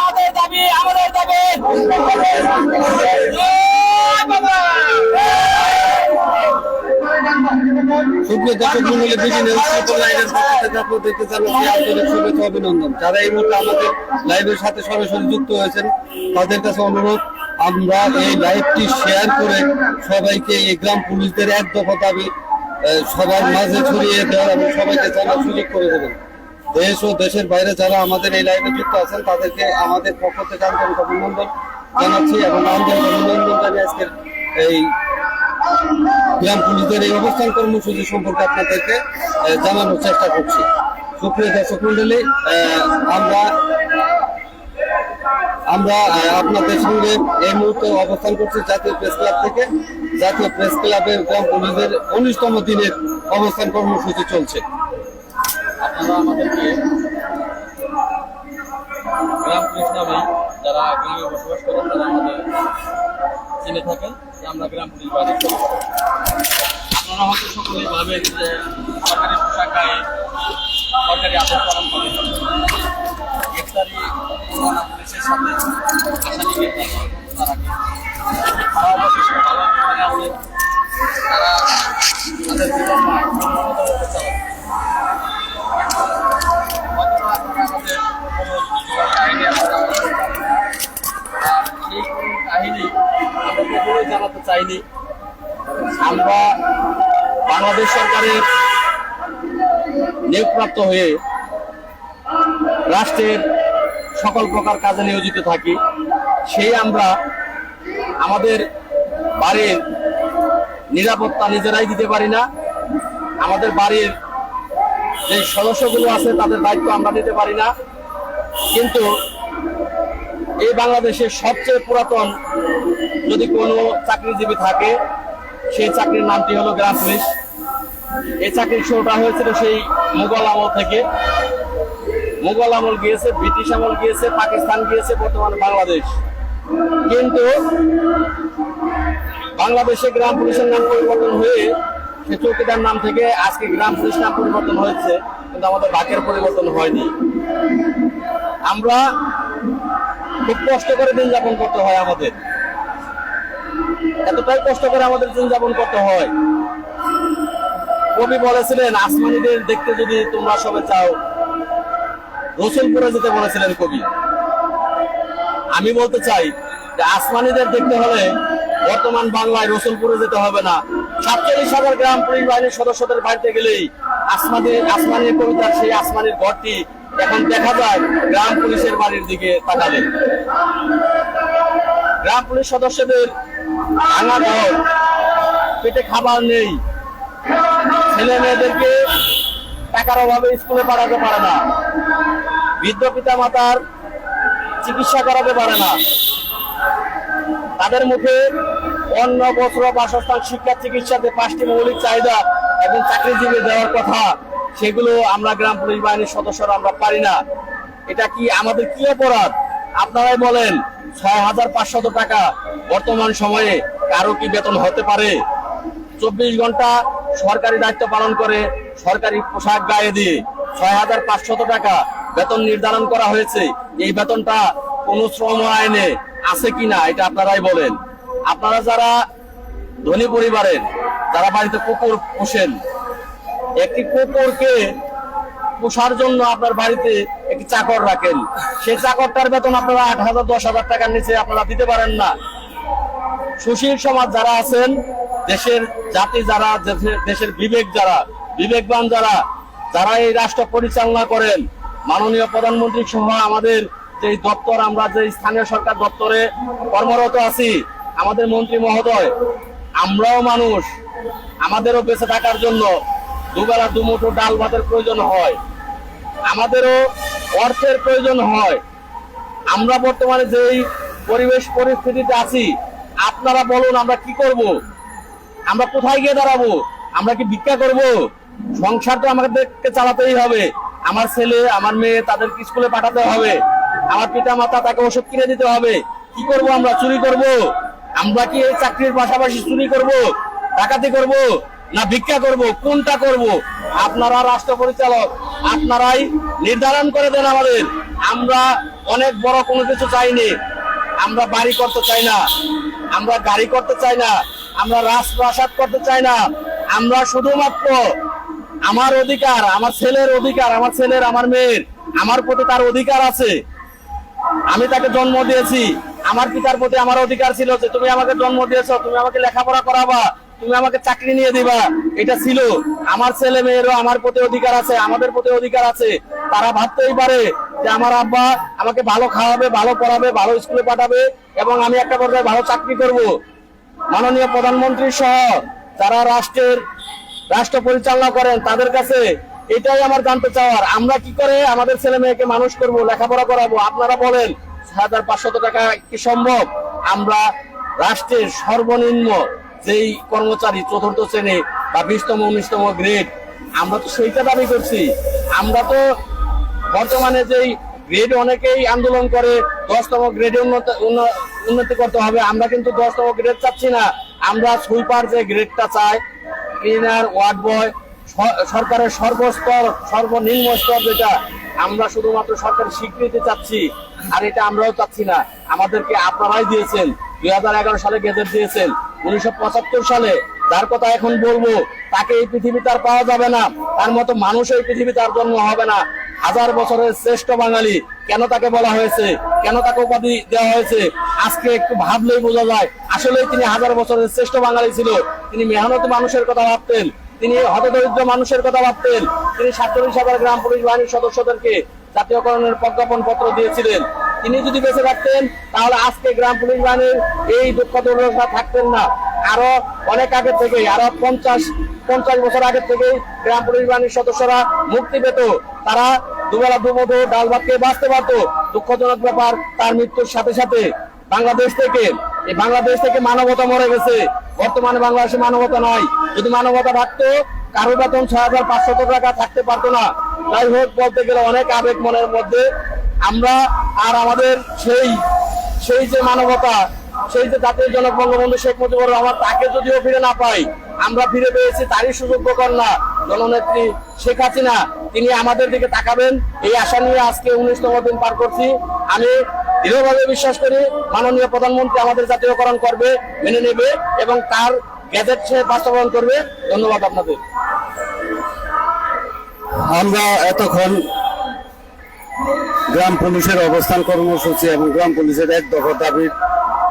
আমাদের দাবি আমাদের দাবি। যারা এই মুহূর্তে আমাদের লাইভের সাথে যুক্ত হয়েছেন, তাদের কাছে অনুরোধ, আমরা এই শেয়ার করে সবাইকে পুলিশদের দাবি সবার মাঝে ছড়িয়ে দেওয়ার এবং সবাইকে জানার সুযোগ করে দেবেন। দেশ ও দেশের বাইরে যারা আমাদের এই লাইভে যুক্ত আছেন, তাদেরকে আমাদের পক্ষ থেকে আন্তরিক অভিনন্দন জানাচ্ছি এবং আন্তরিক অভিনন্দন জানিয়ে আজকের এই গ্রাম পুলিশের এই অবস্থান কর্মসূচি সম্পর্কে আপনাদেরকে জানানোর চেষ্টা করছি। সুপ্রিয় দর্শক মন্ডলী আমরা আমরা আপনাদের সঙ্গে এই মুহূর্তে অবস্থান করছি জাতীয় প্রেস ক্লাব থেকে। জাতীয় প্রেস ক্লাবের গ্রাম পুলিশের উনিশতম দিনের অবস্থান কর্মসূচি চলছে। আপনারা আমাদেরকে গ্রাম নামে যারা গ্রামে বসবাস করেন, তারা আমাদের চিনে থাকেন আমরা গ্রাম পুলিশ বাড়ি করি আপনারা হয়তো সকলেই ভাবেন যে সরকারি পোশাক গায়ে সরকারি আদেশ পালন করে। গ্রেপ্তারি পুলিশের সাথে আসামি গ্রেপ্তার করে কোনো চাইনি আমরা বাংলাদেশ সরকারের নিয়োগপ্রাপ্ত হয়ে রাষ্ট্রের সকল প্রকার কাজে নিয়োজিত থাকি, সেই আমরা আমাদের বাড়ির নিরাপত্তা নিজেরাই দিতে পারি না। আমাদের বাড়ির যে সদস্যগুলো আছে, তাদের দায়িত্ব আমরা নিতে পারি না। কিন্তু এই বাংলাদেশের সবচেয়ে পুরাতন যদি কোনো চাকরিজীবী থাকে, সেই চাকরির নামটি হলো গ্রাম পুলিশ এই চাকরির শুরুটা হয়েছিল সেই মুঘল আমল থেকে। মুঘল আমল গিয়েছে, ব্রিটিশ আমল গিয়েছে, পাকিস্তান গিয়েছে, বর্তমানে বাংলাদেশ। কিন্তু বাংলাদেশে গ্রাম পুলিশের নাম পরিবর্তন হয়ে সে চৌকিদার নাম থেকে আজকে গ্রাম পুলিশ নাম পরিবর্তন হয়েছে, কিন্তু আমাদের বাকের পরিবর্তন হয়নি। আমরা খুব কষ্ট করে দিন যাপন করতে হয় আমাদের। এতটাই কষ্ট করে আমাদের যাপন করতে হয়। কবি বলেছিলেন, আসমানিদের দেখতে যদি তোমরা সবে চাও, রসুলপুরে যেতে বলেছিলেন কবি। আমি বলতে চাই যে আসমানিদের দেখতে হলে বর্তমান বাংলায় রসুলপুরে যেতে হবে না। সাতচল্লিশ হাজার গ্রাম পুলিশ বাহিনীর সদস্যদের বাড়িতে গেলেই আসমানি, আসমানির কবিতার সেই আসমানির ঘরটি এখন দেখা যায় গ্রাম পুলিশের বাড়ির দিকে তাকালে। গ্রাম পুলিশ সদস্যদের ভাঙা ঘর পেটে খাবার নেই। ছেলে মেয়েদেরকে টাকার অভাবে স্কুলে পাঠাতে পারে না। বৃদ্ধ পিতা মাতার চিকিৎসা করাতে পারে না। তাদের মুখে অন্ন, বস্ত্র, বাসস্থান, শিক্ষা, চিকিৎসাতে পাঁচটি মৌলিক চাহিদা এবং চাকরিজীবী দেওয়ার কথা, সেগুলো আমরা গ্রাম পুলিশ বাহিনীর সদস্যরা আমরা পারি না। এটা কি আমাদের কি অপরাধ? আপনারাই বলেন। ছয় হাজার পাঁচশত টাকা বর্তমান সময়ে কারও কি বেতন হতে পারে? চব্বিশ ঘণ্টা সরকারি দায়িত্ব পালন করে সরকারি পোশাক গায়ে দিয়ে ছয় হাজার পাঁচশত টাকা বেতন নির্ধারণ করা হয়েছে। এই বেতনটা কোন শ্রম আইনে আছে কিনা এটা আপনারাই বলেন। আপনারা যারা ধনী পরিবারের, যারা বাড়িতে কুকুর পোষেন, একটি কুকুরকে পোষার জন্য আপনার বাড়িতে একটি চাকর রাখেন। সেই চাকরটার বেতন আপনারা আট হাজার, দশ হাজার টাকার নিচে আপনারা দিতে পারেন না। সুশীল সমাজ যারা আছেন, দেশের জাতি যারা দেশের- বিবেক যারা, বিবেকবান যারা যারা এই রাষ্ট্র পরিচালনা করেন, মাননীয় প্রধানমন্ত্রী সহ আমাদের যে দপ্তর, আমরা যে স্থানীয় সরকার দপ্তরে কর্মরত আছি, আমাদের মন্ত্রী মহোদয়, আমরাও মানুষ, আমাদেরও বেঁচে থাকার জন্য দুবেলা দুমুঠো ডাল ভাতের প্রয়োজন হয়। আমাদেরও অর্থের প্রয়োজন হয়। আমরা বর্তমানে যেই পরিবেশ পরিস্থিতিতে আছি, আপনারা বলুন আমরা কি করব? আমরা কোথায় গিয়ে দাঁড়াবো? আমরা কি ভিক্ষা করব? সংসার তো আমাদেরকে চালাতেই হবে। আমার ছেলে, আমার মেয়ে তাদেরকে স্কুলে পাঠাতে হবে। আমার পিতা মাতা তাকে ওষুধ কিনে দিতে হবে। কি করব আমরা? চুরি করব? আমরা কি এই চাকরির পাশাপাশি চুরি করব? ডাকাতি করব? না ভিক্ষা করব, কোনটা করব? আপনারা রাষ্ট্র পরিচালক আপনারাই নির্ধারণ করে দেন আমাদের। আমরা অনেক বড় কোনো কিছু চাইনি। আমরা বাড়ি করতে চাই না। আমরা গাড়ি করতে চাই না। আমরা রাজপ্রাসাদ করতে চাই না। আমরা শুধুমাত্র আমার অধিকার, আমার ছেলের অধিকার, আমার ছেলের, আমার মেয়ের, আমার প্রতি তার অধিকার আছে। আমি তাকে জন্ম দিয়েছি। আমার পিতার প্রতি আমার অধিকার ছিল যে, তুমি আমাকে জন্ম দিয়েছ, তুমি আমাকে লেখাপড়া করাবা। তুমি আমাকে চাকরি নিয়ে দিবা, এটা ছিল। আমার ছেলে মেয়েরও আমার প্রতি অধিকার আছে, আমাদের প্রতি অধিকার আছে। তারা ভাবতেই পারে যে আমার আব্বা আমাকে ভালো খাওয়াবে, ভালো পড়াবে, ভালো স্কুলে পাঠাবে এবং আমি একটা পর্যায়ে ভালো চাকরি করব। মাননীয় প্রধানমন্ত্রী সহ যারা রাষ্ট্রের রাষ্ট্র পরিচালনা করেন, তাদের কাছে এটাই আমার জানতে চাওয়ার। আমরা কি করে আমাদের ছেলে মেয়েকে মানুষ করব, লেখাপড়া করাবো? আপনারা বলেন, হাজার পাঁচশত টাকা কি সম্ভব? আমরা রাষ্ট্রের সর্বনিম্ন যেই কর্মচারী চতুর্থ শ্রেণি বা বিশতম, উনিশতম গ্রেড আমরা তো সেইটা দাবি করছি। আমরা তো বর্তমানে যেই গ্রেড অনেকেই আন্দোলন করে, দশতম গ্রেডে উন্নত, উন্ন- উন্নতি করতে হবে, আমরা কিন্তু দশতম গ্রেড চাচ্ছি না। আমরা সুইপার যে গ্রেডটা চাই ক্লিনার ওয়ার্ড বয় সরকারের সর্বস্তর, সর্বনিম্ন স্তর যেটা, আমরা শুধুমাত্র সরকারের স্বীকৃতি চাচ্ছি, আর এটা আমরাও চাচ্ছি না। আমাদেরকে আপনারাই দিয়েছেন, দুই হাজার এগারো সালে গেজেট দিয়েছেন। উনিশশো পঁচাত্তর সালে যার কথা এখন বলব, তাকে এই পৃথিবীতে আর পাওয়া যাবে না। তার মতো মানুষ এই পৃথিবীতে আর জন্ম হবে না। হাজার বছরের শ্রেষ্ঠ বাঙালি, কেন তাকে বলা হয়েছে? কেন তাকে উপাধি দেওয়া হয়েছে? আজকে একটু ভাবলেই বোঝা যায়। আসলে তিনি হাজার বছরের শ্রেষ্ঠ বাঙালি ছিল। তিনি মেহনত মানুষের কথা ভাবতেন। তিনি হতদরিদ্র মানুষের কথা ভাবতেন। তিনি সাতচল্লিশ হাজার গ্রাম পুলিশ বাহিনীর সদস্যদেরকে জাতীয়করণের প্রজ্ঞাপন পত্র দিয়েছিলেন। তিনি যদি বেঁচে থাকতেন তাহলে আজকে গ্রাম পুলিশ বাহিনীর এই দুঃখ দুর্দশা থাকতেন না। আরও অনেক আগে থেকে আরও পঞ্চাশ পঞ্চাশ বছর আগে থেকে গ্রাম পুলিশ বাহিনীর সদস্যরা মুক্তি পেত। তারা দুবেলা দুমতো ডাল ভাত খেয়ে বাঁচতে পারতো। দুঃখজনক ব্যাপার, তার মৃত্যুর সাথে সাথে বাংলাদেশ থেকে, এই বাংলাদেশ থেকে মানবতা মরে গেছে। বর্তমানে বাংলাদেশে মানবতা নয় যদি মানবতা থাকতো, কারও বেতন ছয় হাজার পাঁচশত টাকা থাকতে পারতো না। যাই হোক, বলতে গেলে অনেক আবেগ মনের মধ্যে আমরা আর আমাদের সেই সেই যে মানবতা, সেই যে জাতীয় জনক বঙ্গবন্ধু শেখ মুজিবুর রহমান, তাকে যদিও ফিরে না পাই, আমরা ফিরে পেয়েছি তারই সুযোগ্য কন্যা, জননেত্রী শেখ হাসিনা। তিনি আমাদের দিকে তাকাবেন, এই আশা নিয়ে আজকে উনিশতম দিন পার করছি। আমি দৃঢ়ভাবে বিশ্বাস করি, মাননীয় প্রধানমন্ত্রী আমাদের জাতীয়করণ করবে, মেনে নেবে এবং তার গ্যাজেট সে বাস্তবায়ন করবে। ধন্যবাদ আপনাদের। আমরা এতক্ষণ গ্রাম পুলিশের অবস্থান কর্মসূচি এবং গ্রাম পুলিশের এক দফা দাবির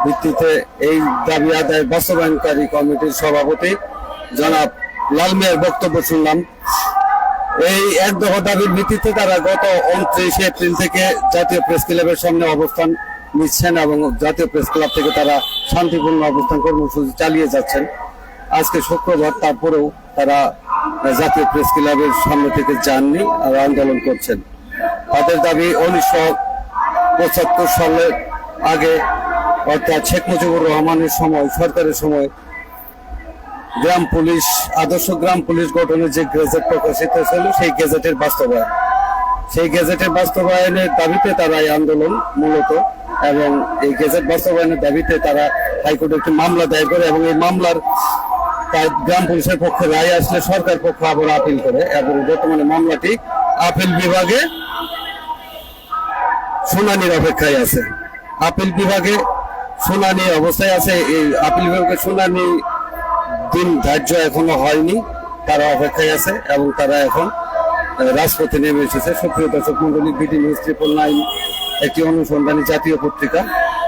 ভিত্তিতে এই দাবি আদায় বাস্তবায়নকারী কমিটির সভাপতি জনাব লাল মিয়ার বক্তব্য শুনলাম। এই এক দফা দাবির ভিত্তিতে তারা গত উনত্রিশে এপ্রিল থেকে জাতীয় প্রেস ক্লাবের সামনে অবস্থান নিচ্ছেন এবং জাতীয় প্রেস ক্লাব থেকে তারা শান্তিপূর্ণ অবস্থান কর্মসূচি চালিয়ে যাচ্ছেন। আজকে শুক্রবার তারপরেও তারা জাতীয় প্রেস ক্লাবের সামনে থেকে যাননি আর আন্দোলন করছেন। তাদের দাবি উনিশশো পঁচাত্তর সালের আগে, অর্থাৎ শেখ মুজিবুর রহমানের সময়, সরকারের সময়, গ্রাম পুলিশ, আদর্শ গ্রাম পুলিশ গঠনের যে গেজেট প্রকাশিত ছিল সেই গেজেটের বাস্তবায়ন। সেই গেজেটের বাস্তবায়নের দাবিতে তারা এই আন্দোলন মূলত, এবং এই গেজেট বাস্তবায়নের দাবিতে তারা হাইকোর্টে একটি মামলা দায়ের করে, এবং এই মামলার তার গ্রাম পুলিশের পক্ষে রায় আসলে সরকার পক্ষ আবার আপিল করে, এবং বর্তমানে মামলাটি আপিল বিভাগে শুনানির অপেক্ষায় আছে। আপিল বিভাগে শুনানি অবস্থায় আছে। এই আপিল বিভাগে শুনানি দিন ধার্য এখনও হয়নি। তারা অপেক্ষায় আছে এবং তারা এখন রাজপথে নেমে এসেছে। সুপ্রিয় দর্শক মন্ডলী বিডি নিউজ ট্রিপল নাইন একটি অনুসন্ধানী জাতীয় পত্রিকা।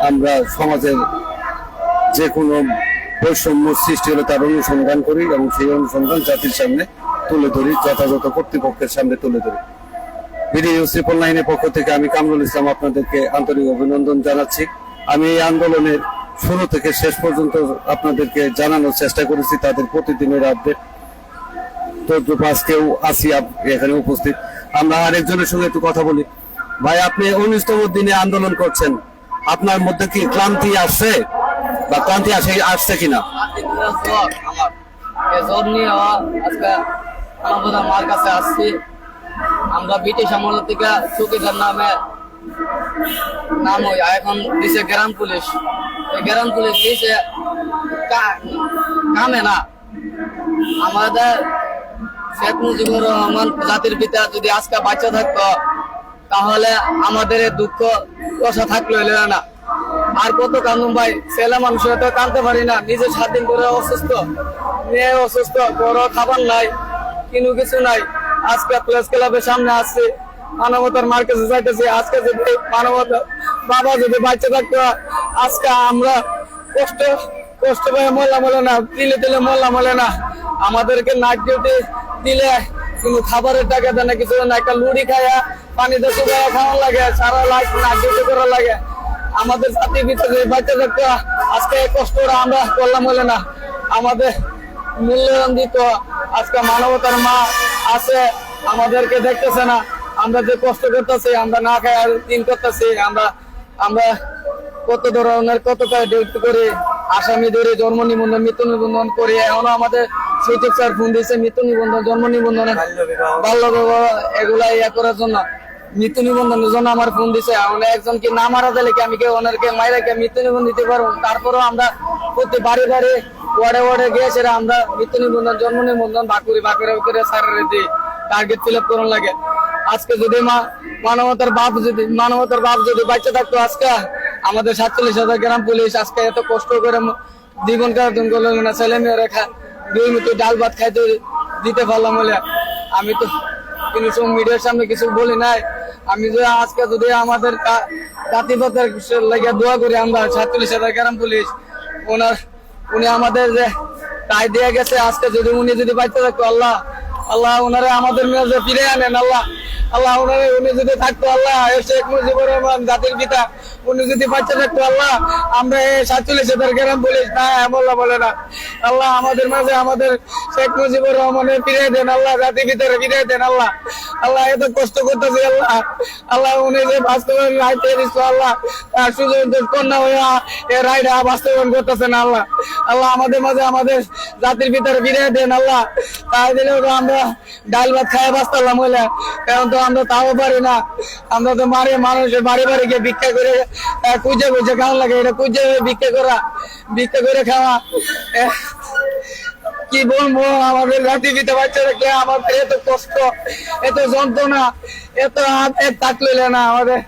আমরা সমাজের যে কোনো বৈষম্য সৃষ্টি হলে তার অনুসন্ধান করি এবং সেই অনুসন্ধান জাতির সামনে তুলে ধরি, যথাযথ কর্তৃপক্ষের সামনে তুলে ধরি। বিডি নিউজ ট্রিপল নাইনের পক্ষ থেকে আমি কামরুল ইসলাম আপনাদেরকে আন্তরিক অভিনন্দন জানাচ্ছি। আমি এই আন্দোলনের শুরু থেকে শেষ পর্যন্ত আপনাদেরকে জানানোর চেষ্টা করেছি, তাদের প্রতিদিনের আপডেট। তো আজকেও আসি এখানে উপস্থিত। আমরা আরেকজনের সঙ্গে একটু কথা বলি। ভাই, আপনি উনিশতম দিনে আন্দোলন করছেন। আপনার মধ্যে কি ক্লান্তি আসছে? বা ক্লান্তি আসে, আসছে কিনা? আমার। কাছে আসছি। আমরা ব্রিটিশ আমল থেকে চৌকিদার নামে নাম ওই এখন দিছে গ্রাম পুলিশ। গ্রাম পুলিশ দিছে কামে না। আমাদের শেখ মুজিবুর রহমান জাতির পিতা যদি আজকে বাচ্চা থাকতো, তাহলে আমাদের দুঃখ কষা থাকলে হইলে না। আর কত কান্দুম ভাই, ছেলে মানুষ তো কানতে পারি না, নিজে স্বাধীন করে অসুস্থ, মেয়ে অসুস্থ, বড় খাবার নাই, কিনু কিছু নাই। আজকে প্রেস ক্লাবের সামনে আসছে। মানবতার মার্কেটে যাইতেছি। আজকে যদি মানবতা বাবা যদি বাচ্চা থাকতো আজকে আমরা কষ্ট কষ্ট পেয়ে মরলাম হলে না দিলে দিলে মরলাম হলে না। আমাদেরকে নাইট ডিউটি দিলে কিন্তু খাবারের টাকা দেয় না, কিছু না। একটা লুড়ি খায়া পানিতে শুকায়া খাওয়া লাগে, সারা লাইফ নাইট ডিউটি করা লাগে। আমাদের জাতির ভিতরে বাচ্চা থাকতো আজকে কষ্টটা আমরা করলাম হলে না। আমাদের মূল্যায়ন আজকে মানবতার মা আছে আমাদেরকে দেখতেছে না। আমরা যে কষ্ট করতেছি আমরা না খাই আর দিন করতেছি আমরা আমরা কত ধরনের কত ডিউটি করে আসামি ধরে জন্ম নিবন্ধন মৃত্যু নিবন্ধন করে। এখনও আমাদের সুযোগ স্যার ফোন দিয়েছে মৃত্যু নিবন্ধন জন্ম নিবন্ধনে বাল্য বিবাহ এগুলা ইয়া করার জন্য। মৃত্যু নিবন্ধনের জন্য আমার ফোন দিছে। মানে একজন কি না মারা দিলে কি আমি কি ওনারকে মাইরা কি মৃত্যু নিবন্ধন দিতে পারব? তারপরেও আমরা প্রতি বাড়ি বাড়ি, ওয়ার্ডে ওয়ার্ডে গিয়ে সেটা আমরা মৃত্যু নিবন্ধন, জন্ম নিবন্ধন, বাকুরি, বাকুরে করে স্যারের দিই টার্গেট ফিল আপ করুন লাগে। আজকে যদি মা, মানবতার বাপ যদি, মানবতার বাপ যদি বাচ্চা থাকতো আজকে, আমাদের সাতচল্লিশ হাজার গ্রাম পুলিশ আজকে এত কষ্ট করে জীবন কার্টুন করল না, ছেলে মেয়েরা খা, দুই মুঠো ডাল ভাত খাইতে দিতে পারলাম বলে। আমি তো সব মিডিয়ার সামনে কিছু বলি নাই। আমি যে আজকে যদি আমাদের জাতিপথের লাগে দোয়া করি, আমরা সাতচল্লিশ হাজার গ্রাম পুলিশ, ওনার উনি আমাদের যে তাই দিয়ে গেছে, আজকে যদি উনি যদি বাচ্চা থাকতো, আল্লাহ আল্লাহ ওনারে আমাদের মেয়ে ফিরে আনেন, আল্লাহ আল্লাহ ওনারে উনি যদি থাকতো, আল্লাহ শেখ মুজিবুর রহমান জাতির পিতা উনি যদি বাচ্চা থাকতো, আল্লাহ, আমরা সাতচল্লিশ হাজার গ্রাম পুলিশ না, আমল্লা বলে না। আল্লাহ, আমাদের মাঝে আমাদের শেখ মুজিবুর রহমানের ফিরে দেন, আল্লাহ, জাতির পিতারে ফিরে দেন, আল্লাহ। আল্লাহ, এত কষ্ট করতেছি, আল্লাহ। আল্লাহ, উনি যে বাস্তবায়ন পেয়ে দিচ্ছ আল্লাহ, তার সুযোগ কন্যা হইয়া এ রায়টা বাস্তবায়ন করতেছেন আল্লাহ। আল্লাহ, আমাদের মাঝে আমাদের জাতির ভিতরে ফিরে দেন, আল্লাহ। তাই দিলেও তো আমরা ডাল ভাত খাই বাঁচতাম হইলে এখন তো আমরা তাও পারি না। আমরা তো মারে, মানুষের বাড়ি বাড়ি গিয়ে ভিক্ষা করে কেমন লাগে, এটা করা করে খাওয়া। কি বলব, আমাদের রাখলে আমাদের এত কষ্ট, এত যন্ত্রণা, এত না আমাদের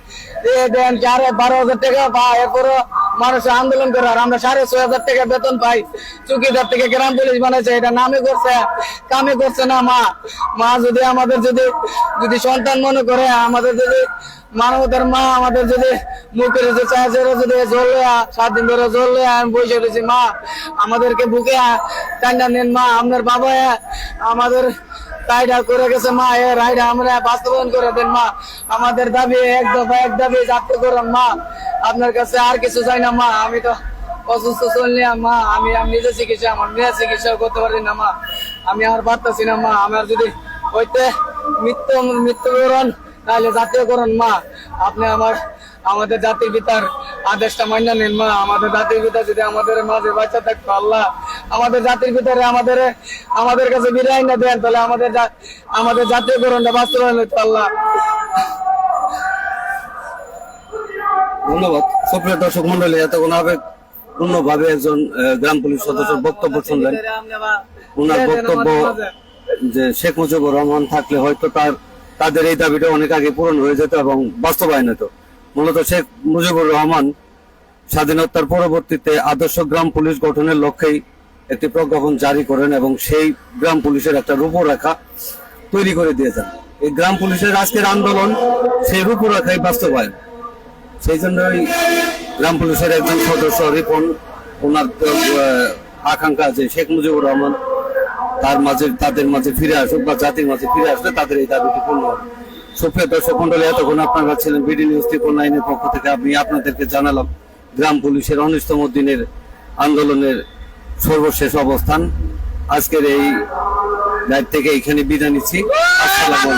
দেন বারো হাজার টাকা পাই এরপরও মানুষ আন্দোলন করে, আর আমরা সাড়ে ছয় হাজার টাকা বেতন পাই। চুকিদার থেকে গ্রাম পুলিশ বানাইছে, এটা নামে করছে, কামে করছে না মা। মা যদি আমাদের যদি যদি সন্তান মনে করে, আমাদের যদি মানবতার মা আমাদের যদি মুখের যে চাষের যদি জ্বললে সাত দিন ধরে জ্বললে আমি বসে রয়েছি, মা, আমাদেরকে বুকে টান্ডা নেন, মা, আপনার বাবা আমাদের রাইডা করে গেছে, মা, এ রাইডা আমরা বাস্তবায়ন করে দেন, মা, আমাদের দাবি এক দফা এক দাবি জাপ্ত করেন, মা, আপনার কাছে আর কিছু চাই না, মা, আমি তো অসুস্থ চললি, মা, আমি আমি নিজে চিকিৎসা, আমার মেয়ে চিকিৎসা করতে পারি না, মা, আমি আর পারতেছি না, মা, আমার যদি হইতে মৃত্যু, মৃত্যুবরণ তাহলে জাতীয়করণ মা। আপনি আমার আমাদের জাতির পিতার আদেশটা মান্য নিন মা। আমাদের জাতির পিতা যদি আমাদের মাঝে বাচ্চা থাকতো আল্লাহ। আমাদের জাতির ভিতরে আমাদের আমাদের কাছে বিদায় না দেন তাহলে আমাদের আমাদের জাতীয়করণটা বাস্তবায়ন হতো আল্লাহ। ধন্যবাদ। সুপ্রিয় দর্শক মন্ডলী এতক্ষণ আবেগ পূর্ণভাবে একজন গ্রাম পুলিশ সদস্যের বক্তব্য শুনলেন। ওনার বক্তব্য যে শেখ মুজিবুর রহমান থাকলে হয়তো তার তাদের এই দাবিটা অনেক আগে পূরণ হয়ে যেত এবং বাস্তবায়ন হতো। মূলত শেখ মুজিবুর রহমান স্বাধীনতার পরবর্তীতে আদর্শ গ্রাম পুলিশ গঠনের লক্ষ্যেই একটি প্রজ্ঞাপন জারি করেন এবং সেই গ্রাম পুলিশের একটা রূপরেখা তৈরি করে দিয়েছেন এই গ্রাম পুলিশের আজকের আন্দোলন সেই রূপরেখাই বাস্তবায়ন। সেই জন্যই গ্রাম পুলিশের একজন সদস্য রিপন, ওনার আকাঙ্ক্ষা আছে শেখ মুজিবুর রহমান তার মাঝে, তাদের মাঝে ফিরে আসুক বা জাতির মাঝে ফিরে আসলে তাদের এই দাবিটি পূর্ণ হবে। সুপ্রিয় দর্শক মন্ডলী, এতক্ষণ আপনারা ছিলেন বিডি নিউজ ত্রিপুল লাইনের পক্ষ থেকে। আমি আপনাদেরকে জানালাম, গ্রাম পুলিশের উনিশতম দিনের আন্দোলনের সর্বশেষ অবস্থান। আজকের এই লাইভ থেকে এখানে বিদায় নিচ্ছি। আসসালামু